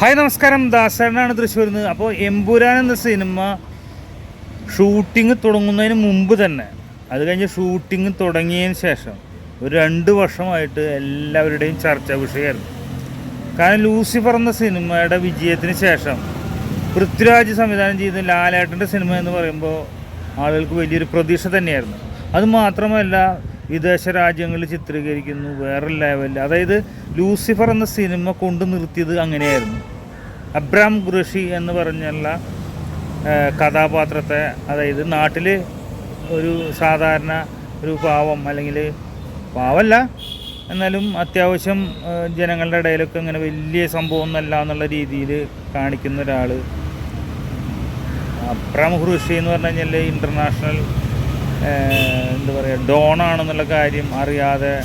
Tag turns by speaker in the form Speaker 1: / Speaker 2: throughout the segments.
Speaker 1: Hi നമസ്കാരം. ദാസേട്ടനാണ് തൃശ്ശൂരിൽ നിന്ന്. അപ്പോൾ എമ്പുരാൻ എന്ന സിനിമ ഷൂട്ടിംഗ് തുടങ്ങുന്നതിന് മുമ്പ് തന്നെ അത് കഴിഞ്ഞ് ഷൂട്ടിംഗ് തുടങ്ങിയതിന് ശേഷം ഒരു രണ്ട് വർഷമായിട്ട് എല്ലാവരുടെയും ചർച്ചാ വിഷയമായിരുന്നു കാരണം ലൂസിഫർ എന്ന സിനിമയുടെ വിജയത്തിന് ശേഷം പൃഥ്വിരാജ് സംവിധാനം ചെയ്ത ലാലേട്ടന്റെ സിനിമ എന്ന് പറയുമ്പോൾ ആളുകൾക്ക് വലിയൊരു പ്രതീക്ഷ തന്നെയായിരുന്നു. അത് മാത്രമല്ല വിദേശ രാജ്യങ്ങളിൽ ചിത്രീകരിക്കുന്നു വേറെ ലെവലിൽ അതായത് ലൂസിഫർ എന്ന സിനിമ കൊണ്ടു നിർത്തിയത് അങ്ങനെയായിരുന്നു. അബ്രാം ഖുറഷി എന്ന് പറഞ്ഞുള്ള കഥാപാത്രത്തെ അതായത് നാട്ടിൽ ഒരു സാധാരണ ഒരു പാവം അല്ലെങ്കിൽ പാവമല്ല എന്നാലും അത്യാവശ്യം ജനങ്ങളുടെ ഇടയിലൊക്കെ ഇങ്ങനെ വലിയ സംഭവം ഒന്നല്ല എന്നുള്ള രീതിയിൽ കാണിക്കുന്ന ഒരാൾ അബ്രാം ഖുറഷി എന്ന് പറഞ്ഞു കഴിഞ്ഞാൽ ഇന്റർനാഷണൽ എന്താ പറയുക ഡോണാണെന്നുള്ള കാര്യം അറിയാതെ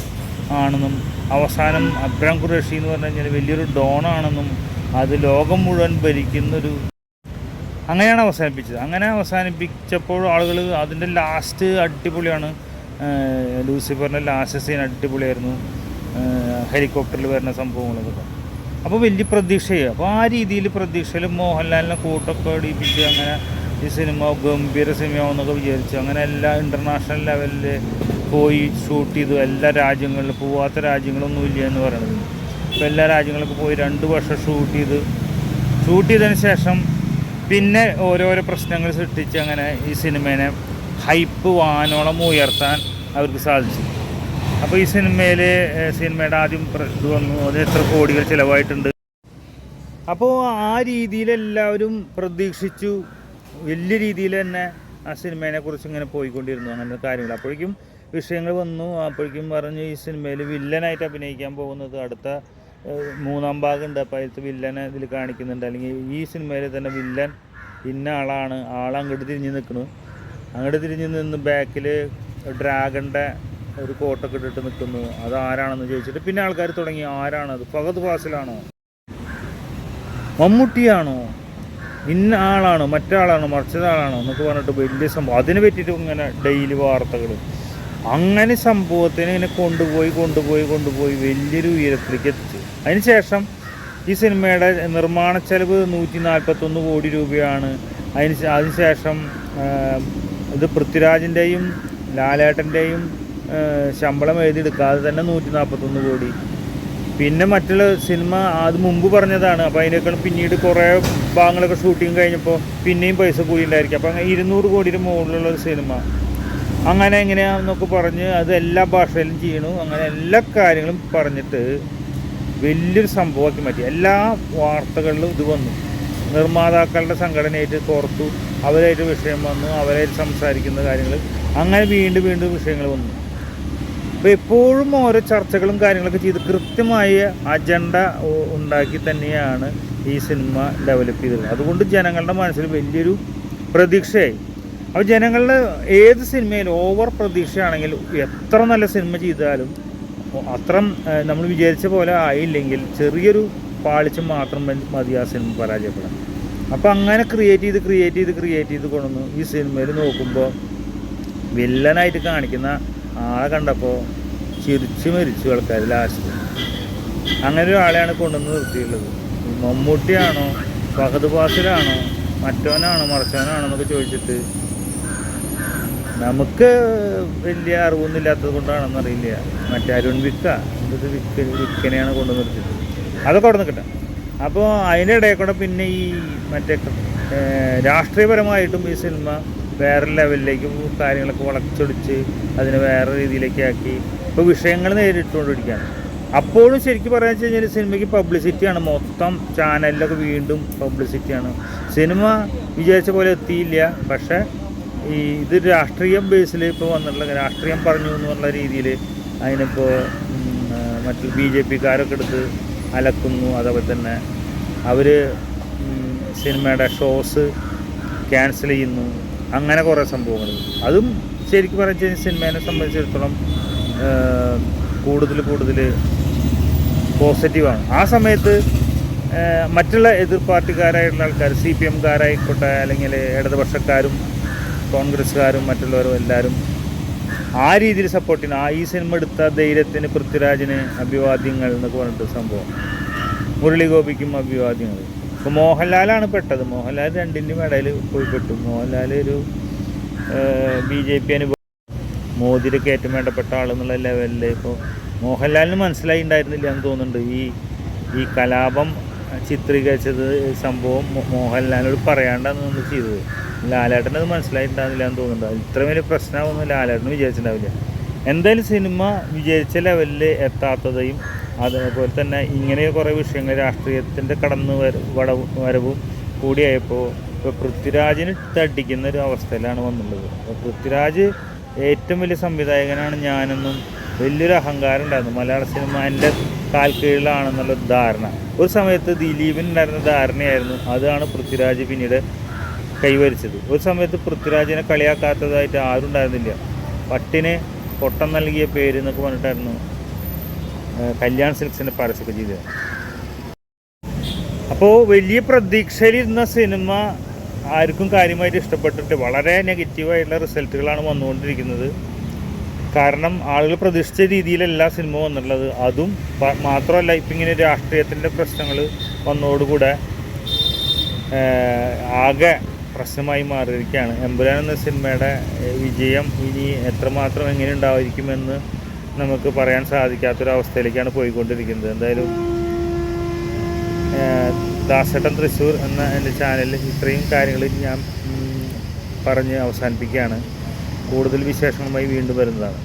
Speaker 1: ആണെന്നും അവസാനം അബ്രാം ഖുറേഷി എന്ന് പറഞ്ഞു കഴിഞ്ഞാൽ വലിയൊരു ഡോണാണെന്നും അത് ലോകം മുഴുവൻ ഭരിക്കുന്നൊരു അങ്ങനെയാണ് അവസാനിപ്പിച്ചത്. അങ്ങനെ അവസാനിപ്പിച്ചപ്പോൾ ആളുകൾ അതിന്റെ ലാസ്റ്റ് അടിപൊളിയാണ്. ലൂസിഫറിന്റെ ലാസ്റ്റ് സീൻ അടിപൊളിയായിരുന്നു. ഹെലികോപ്റ്ററിൽ വരുന്ന സംഭവങ്ങളൊക്കെ. അപ്പോൾ വലിയ പ്രതീക്ഷയായി. അപ്പോൾ ആ രീതിയിൽ പ്രതീക്ഷയിൽ മോഹൻലാലിനെ കൂട്ടൊക്കെ അടിപ്പിച്ച് അങ്ങനെ ഈ സിനിമ ഗംഭീര സിനിമയാവുന്നൊക്കെ വിചാരിച്ചു. അങ്ങനെ എല്ലാ ഇന്റർനാഷണൽ ലെവലിൽ പോയി ഷൂട്ട് ചെയ്തു. എല്ലാ രാജ്യങ്ങളിലും പോവാത്ത രാജ്യങ്ങളൊന്നുമില്ല എന്ന് പറയുന്നത് ഇപ്പോൾ എല്ലാ രാജ്യങ്ങളിലൊക്കെ പോയി രണ്ട് വർഷം ഷൂട്ട് ചെയ്ത്. ഷൂട്ട് ചെയ്തതിന് ശേഷം പിന്നെ ഓരോരോ പ്രശ്നങ്ങൾ സൃഷ്ടിച്ച് അങ്ങനെ ഈ സിനിമേനെ ഹൈപ്പ് വാനോളം ഉയർത്താൻ അവർക്ക് സാധിച്ചു. അപ്പോൾ ഈ സിനിമയിൽ സിനിമയുടെ ആദ്യം ഇത് വന്നു. അത് എത്ര കോടികൾ ചിലവായിട്ടുണ്ട്. അപ്പോൾ ആ രീതിയിൽ എല്ലാവരും പ്രതീക്ഷിച്ചു വലിയ രീതിയിൽ തന്നെ ആ സിനിമേനെ കുറിച്ച് ഇങ്ങനെ പോയിക്കൊണ്ടിരുന്നു അങ്ങനത്തെ കാര്യങ്ങൾ. അപ്പോഴേക്കും വിഷയങ്ങൾ വന്നു. അപ്പോഴേക്കും പറഞ്ഞു ഈ സിനിമയിൽ വില്ലനായിട്ട് അഭിനയിക്കാൻ പോകുന്നത് അടുത്ത മൂന്നാം ഭാഗമുണ്ട്. അപ്പോൾ അതിലത്തെ വില്ലനെ ഇതിൽ കാണിക്കുന്നുണ്ട്. അല്ലെങ്കിൽ ഈ സിനിമയിൽ തന്നെ വില്ലൻ ഇന്ന ആളാണ്. ആൾ അങ്ങോട്ട് തിരിഞ്ഞ് നിൽക്കുന്നു അങ്ങോട്ട് തിരിഞ്ഞ് നിന്ന് ബാക്കിൽ ഡ്രാഗണിന്റെ ഒരു കോട്ടൊക്കെ ഇട്ടിട്ട് നിൽക്കുന്നു. അത് ആരാണെന്ന് ചോദിച്ചിട്ട് പിന്നെ ആൾക്കാർ തുടങ്ങി. ആരാണത് ഫഹദ് ഫാസിലാണോ? മമ്മൂട്ടിയാണോ? ഇന്ന ആളാണോ മറ്റാളാണോ മറിച്ചതാളാണോ എന്നൊക്കെ പറഞ്ഞിട്ട് വലിയ സംഭവം. അതിനെ പറ്റിയിട്ട് ഇങ്ങനെ ഡെയിലി വാർത്തകൾ. അങ്ങനെ സംഭവത്തിന് ഇങ്ങനെ കൊണ്ടുപോയി കൊണ്ടുപോയി കൊണ്ടുപോയി വലിയൊരു ഉയരത്തിലേക്ക് എത്തിച്ചു അതിനുശേഷം ഈ സിനിമയുടെ നിർമ്മാണ ചെലവ് നൂറ്റി നാൽപ്പത്തൊന്ന് കോടി രൂപയാണ്. അതിന് അതിനുശേഷം ഇത് പൃഥ്വിരാജിന്റെയും ലാലേട്ടന്റെയും ശമ്പളം എഴുതിയെടുക്കാതെ തന്നെ നൂറ്റി നാൽപ്പത്തൊന്ന് കോടി. പിന്നെ മറ്റുള്ള സിനിമ അത് മുമ്പ് പറഞ്ഞതാണ്. അപ്പോൾ അതിനേക്കാൾ പിന്നീട് കുറേ ഭാഗങ്ങളൊക്കെ ഷൂട്ടിങ് കഴിഞ്ഞപ്പോൾ പിന്നെയും പൈസ കൂടി ഉണ്ടായിരിക്കും അപ്പോൾ അങ്ങനെ ഇരുന്നൂറ് കോടിയുടെ മുകളിലുള്ള ഒരു സിനിമ. അങ്ങനെ എങ്ങനെയാണെന്നൊക്കെ പറഞ്ഞ് അത് എല്ലാ ഭാഷയിലും ചെയ്യണു. അങ്ങനെ എല്ലാ കാര്യങ്ങളും പറഞ്ഞിട്ട് വലിയൊരു സംഭവമാക്കി മാറ്റി. എല്ലാ വാർത്തകളിലും ഇത് വന്നു. നിർമ്മാതാക്കളുടെ സംഘടനയായിട്ട് കോർത്തു അവരായിട്ട് വിഷയം വന്നു. അവരായിട്ട് സംസാരിക്കുന്ന കാര്യങ്ങൾ അങ്ങനെ വീണ്ടും വീണ്ടും വിഷയങ്ങൾ വന്നു. അപ്പോൾ എപ്പോഴും ഓരോ ചർച്ചകളും കാര്യങ്ങളൊക്കെ ചെയ്ത് കൃത്യമായ അജണ്ട ഉണ്ടാക്കി തന്നെയാണ് ഈ സിനിമ ഡെവലപ്പ് ചെയ്തത് അതുകൊണ്ട് ജനങ്ങളുടെ മനസ്സിൽ വലിയൊരു പ്രതീക്ഷയായി. അപ്പോൾ ജനങ്ങളുടെ ഏത് സിനിമയിലും ഓവർ പ്രതീക്ഷയാണെങ്കിൽ എത്ര നല്ല സിനിമ ചെയ്താലും അത്ര നമ്മൾ വിചാരിച്ച പോലെ ആയില്ലെങ്കിൽ ചെറിയൊരു പാളിച്ച മാത്രം മതി- മതി ആ സിനിമ പരാജയപ്പെടാൻ. അപ്പോൾ അങ്ങനെ ക്രിയേറ്റ് ചെയ്ത് ക്രിയേറ്റ് ചെയ്ത് ക്രിയേറ്റ് ചെയ്ത് കൊണ്ടുവന്നു ഈ സിനിമയിൽ നോക്കുമ്പോൾ വില്ലനായിട്ട് കാണിക്കുന്ന ആളെ കണ്ടപ്പോൾ ചിരിച്ചു മരിച്ചു ആൾക്കാർ ലാസ്റ്റ് അങ്ങനെ ഒരു ആളെയാണ് കൊണ്ടുവന്ന് നിർത്തിയുള്ളത് മമ്മൂട്ടിയാണോ ഫഹദ് ഫാസിലാണോ മറ്റവനാണോ മറച്ചവനാണോ എന്നൊക്കെ ചോദിച്ചിട്ട് നമുക്ക് വലിയ അറിവൊന്നും ഇല്ലാത്തത് കൊണ്ടാണെന്ന് അറിയില്ല. മറ്റേ അരുൺ വിക്ക എന്തൊരു വിക്ക വിക്കനെയാണ് കൊണ്ടു നിർത്തിയത് അതൊക്കെ അവിടെ നിൽക്കട്ടെ. അപ്പോൾ അതിന്റെ ഇടയിൽ കൂടെ പിന്നെ ഈ മറ്റേ രാഷ്ട്രീയപരമായിട്ടും ഈ സിനിമ വേറെ ലെവലിലേക്ക് കാര്യങ്ങളൊക്കെ വളച്ചൊടിച്ച് അതിനെ വേറെ രീതിയിലേക്ക് ആക്കി. ഇപ്പോൾ വിഷയങ്ങൾ നേരിട്ടുകൊണ്ടിരിക്കുകയാണ്. അപ്പോഴും ശരിക്കും പറയാന്ന് വെച്ച് കഴിഞ്ഞാൽ സിനിമയ്ക്ക് പബ്ലിസിറ്റിയാണ് മൊത്തം ചാനലിലൊക്കെ വീണ്ടും പബ്ലിസിറ്റിയാണ് സിനിമ വിചാരിച്ച പോലെ എത്തിയില്ല. പക്ഷേ ഈ ഇത് രാഷ്ട്രീയം ബേസിൽ ഇപ്പോൾ വന്നിട്ടുള്ള രാഷ്ട്രീയം പറഞ്ഞു എന്നുള്ള രീതിയിൽ അതിനിപ്പോൾ മറ്റു ബി ജെ പിക്കാരൊക്കെ എടുത്ത് അലക്കുന്നു. അതേപോലെ തന്നെ അവർ സിനിമയുടെ ഷോസ് ക്യാൻസൽ ചെയ്യുന്നു. അങ്ങനെ കുറേ സംഭവങ്ങൾ. അതും ശരിക്കും പറഞ്ഞു കഴിഞ്ഞാൽ സിനിമേനെ സംബന്ധിച്ചിടത്തോളം കൂടുതൽ കൂടുതൽ പോസിറ്റീവാണ്. ആ സമയത്ത് മറ്റുള്ള എതിർ പാർട്ടിക്കാരായിട്ടുള്ള ആൾക്കാർ സി പി എംകാരായിക്കോട്ടെ അല്ലെങ്കിൽ ഇടതുപക്ഷക്കാരും കോൺഗ്രസ്സുകാരും മറ്റുള്ളവരും എല്ലാവരും ആ രീതിയിൽ സപ്പോർട്ട് ആ ഈ സിനിമ എടുത്ത ധൈര്യത്തിന് പൃഥ്വിരാജിന് അഭിവാദ്യങ്ങൾ എന്നൊക്കെ പറഞ്ഞിട്ട് സംഭവം. മുരളി ഗോപിക്കും അഭിവാദ്യങ്ങൾ. ഇപ്പോൾ മോഹൻലാലാണ് പെട്ടത്. മോഹൻലാൽ രണ്ടിന്റെയും ഇടയിൽ ഉൾപ്പെട്ടു പെട്ടു. മോഹൻലാൽ ഒരു ബി ജെ പി അനുഭവം. മോദിയിലേക്ക് ഏറ്റവും വേണ്ടപ്പെട്ട ആളെന്നുള്ള ലെവലിൽ ഇപ്പോൾ മോഹൻലാലിന് മനസ്സിലായി ഉണ്ടായിരുന്നില്ല എന്ന് തോന്നുന്നുണ്ട്. ഈ ഈ കലാപം ചിത്രീകരിച്ചത് സംഭവം മോഹൻലാലിനോട് പറയാണ്ടാണ് നമ്മൾ ചെയ്തത്. ലാലേട്ടൻ അത് മനസ്സിലായിട്ടുണ്ടാകുന്നില്ല എന്ന് തോന്നുന്നുണ്ട്. ഇത്ര വലിയ പ്രശ്നമൊന്നും ലാലേട്ടന് വിചാരിച്ചിട്ടുണ്ടാവില്ല. എന്തായാലും സിനിമ വിചാരിച്ച ലെവലിൽ എത്താത്തതും അതേപോലെ തന്നെ ഇങ്ങനെ കുറേ വിഷയങ്ങൾ രാഷ്ട്രീയത്തിന്റെ കടന്നു വര വടവും വരവും കൂടിയായപ്പോൾ ഇപ്പോൾ പൃഥ്വിരാജിന് തട്ടിക്കുന്ന ഒരു അവസ്ഥയിലാണ് വന്നുള്ളത് അപ്പോൾ പൃഥ്വിരാജ് ഏറ്റവും വലിയ സംവിധായകനാണ് ഞാനെന്നും വലിയൊരു അഹങ്കാരം ഉണ്ടായിരുന്നു. മലയാള സിനിമ എന്റെ കാൽ കീഴിലാണെന്നുള്ള ധാരണ. ഒരു സമയത്ത് ദിലീപിനുണ്ടായിരുന്ന ധാരണയായിരുന്നു അതാണ് പൃഥ്വിരാജ് പിന്നീട് കൈവരിച്ചത്. ഒരു സമയത്ത് പൃഥ്വിരാജിനെ കളിയാക്കാത്തതായിട്ട് ആരും ഉണ്ടായിരുന്നില്ല. പട്ടിന് പൊട്ടം നൽകിയ പേര് എന്നൊക്കെ പറഞ്ഞിട്ടായിരുന്നു കല്യാൺ സിൽക്സിന്റെ പരസ്യമൊക്കെ ചെയ്തത്. അപ്പോൾ വലിയ പ്രതീക്ഷയിലിരുന്ന സിനിമ ആർക്കും കാര്യമായിട്ട് ഇഷ്ടപ്പെട്ടിട്ട് വളരെ നെഗറ്റീവായിട്ടുള്ള റിസൾട്ടുകളാണ് വന്നുകൊണ്ടിരിക്കുന്നത്. കാരണം ആളുകൾ പ്രതീക്ഷിച്ച രീതിയിലല്ല സിനിമ വന്നിട്ടുള്ളത്. അതും മാത്രമല്ല ഇപ്പം ഇങ്ങനെ രാഷ്ട്രീയത്തിന്റെ പ്രശ്നങ്ങൾ വന്നതോടുകൂടെ ആകെ പ്രശ്നമായി മാറിയിരിക്കുകയാണ്. എമ്പുരാൻ എന്ന സിനിമയുടെ വിജയം ഇനി എത്രമാത്രം എങ്ങനെ ഉണ്ടായിരിക്കുമെന്ന് നമുക്ക് പറയാൻ സാധിക്കാത്തൊരവസ്ഥയിലേക്കാണ് പോയിക്കൊണ്ടിരിക്കുന്നത്. എന്തായാലും ദാസേട്ടൻ തൃശ്ശൂർ എന്ന എന്റെ ചാനലിൽ ഇത്രയും കാര്യങ്ങൾ ഞാൻ പറഞ്ഞ് അവസാനിപ്പിക്കുകയാണ്. കൂടുതൽ വിശേഷങ്ങളുമായി വീണ്ടും വരുന്നതാണ്.